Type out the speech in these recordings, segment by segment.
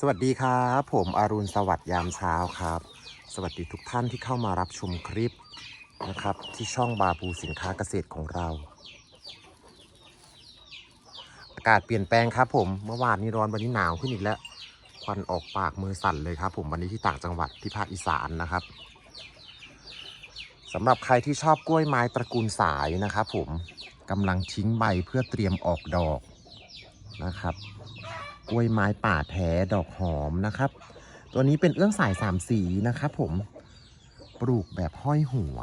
สวัสดีครับผมอรุณสวัสดิ์ยามเช้าครับ สวัสดีทุกท่านที่เข้ามารับชมคลิปนะครับ ที่ช่องบาปูสินค้าเกษตรของเรา อากาศเปลี่ยนแปลงครับผมเมื่อวานนี้ร้อนวันนี้หนาวขึ้นอีกแล้ว ควันออกปากมือสั่นเลยครับ ผมวันนี้ที่ต่างจังหวัดที่ภาคอีสานนะครับสำหรับใครที่ชอบกล้วยไม้ตระกูลสายนะครับผมกำลังทิ้งใบเพื่อเตรียมออกดอกนะครับ กล้วยไม้ป่าแท้ดอกหอมนะครับ ตัวนี้เป็นเอื้องสายสามสีนะครับผมปลูกแบบห้อยหัว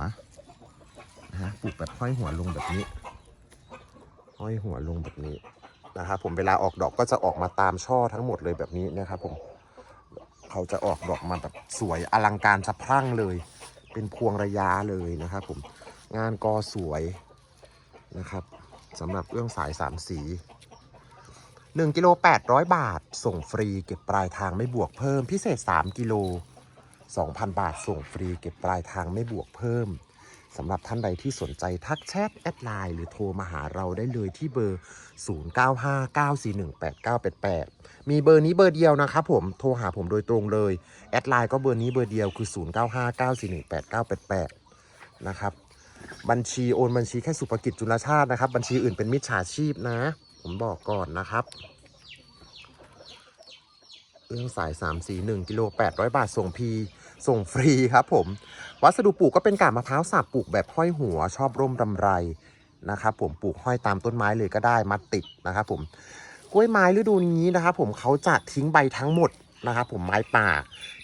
นะฮะปลูกแบบห้อยหัวลงแบบนี้ ห้อยหัวลงแบบนี้นะครับผมเวลาออกดอกก็จะออกมาตามช่อทั้งหมดเลยแบบนี้นะครับผมเขาจะออกดอกมาแบบสวยอลังการสะพรั่งเลย เป็นพวงระยะเลยนะครับผมงานกอสวยนะครับสำหรับเอื้องสายสามสี 1กิโล800 บาท ส่งฟรีเก็บปลายทางไม่บวกเพิ่ม พิเศษ 3กิโล2,000 บาท ส่งฟรีเก็บปลายทางไม่บวกเพิ่มสำหรับท่านใดที่สนใจทักแชทแอดไลน์หรือโทรมาหาเราได้เลยที่เบอร์ 0959418988 มีเบอร์นี้เบอร์เดียวนะครับผมโทรหาผมโดยตรงเลย แอดไลน์ก็เบอร์นี้เบอร์เดียวคือ 0959418988 นะครับ บัญชีโอนบัญชีแค่สุภกิจจุลชาตินะครับ บัญชีอื่นเป็นมิจฉาชีพนะ ผมบอกก่อนนะครับเรื่องสาย 3 4 1กิโล800 บาท ส่งพีส่งฟรีครับผม วัสดุปลูกก็เป็นกาบมะพร้าวสับปลูกแบบห้อยหัวชอบร่มรำไรนะครับผมปลูกห้อยตามต้นไม้เลยก็ได้มัดติดนะครับผมกล้วยไม้ฤดูนี้นะครับผมเขาจะทิ้งใบทั้งหมดนะครับผมไม้ป่า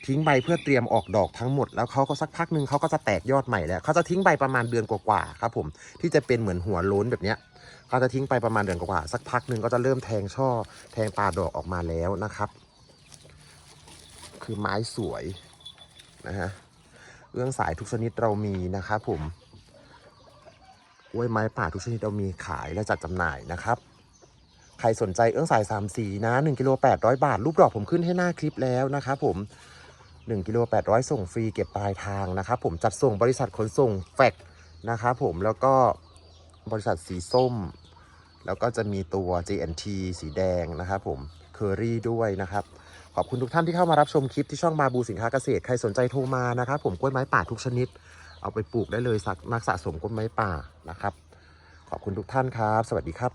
ทิ้งใบเพื่อเตรียมออกดอกทั้งหมด แล้วเขาก็สักพักหนึ่งเขาก็จะแตกยอดใหม่แล้วเขาจะทิ้งใบประมาณเดือนกว่าๆครับผมที่จะเป็นเหมือนหัวโล้นแบบเนี้ย เขาจะทิ้งไปประมาณเดือนกว่าสักพักหนึ่งก็จะเริ่มแทงช่อแทงตาดอกออกมาแล้วนะครับ คือไม้สวยนะฮะเอื้องสายทุกชนิดเรามีนะครับผมกล้วยไม้ป่าทุกชนิดเรามีขายและจัดจำหน่ายนะครับ ใครสนใจเอื้องสายสามสีนะ1กิโล800 บาท รูปดอกผมขึ้นให้หน้าคลิปแล้วนะครับผม1กิโล800 ส่งฟรีเก็บปลายทางนะครับผมจัดส่งบริษัทขนส่งแฟกนะครับผมแล้วก็ บริษัทสีส้ม แล้วก็จะมีตัว JNT สีแดงนะครับผมเคอรี่ด้วยนะครับ ขอบคุณทุกท่านที่เข้ามารับชมคลิปที่ช่องมาบูสินค้าเกษตร ใครสนใจโทรมานะครับผมกล้วยไม้ป่าทุกชนิด เอาไปปลูกได้เลยสักนักสะสมกล้วยไม้ป่านะครับ ขอบคุณทุกท่านครับ สวัสดีครับ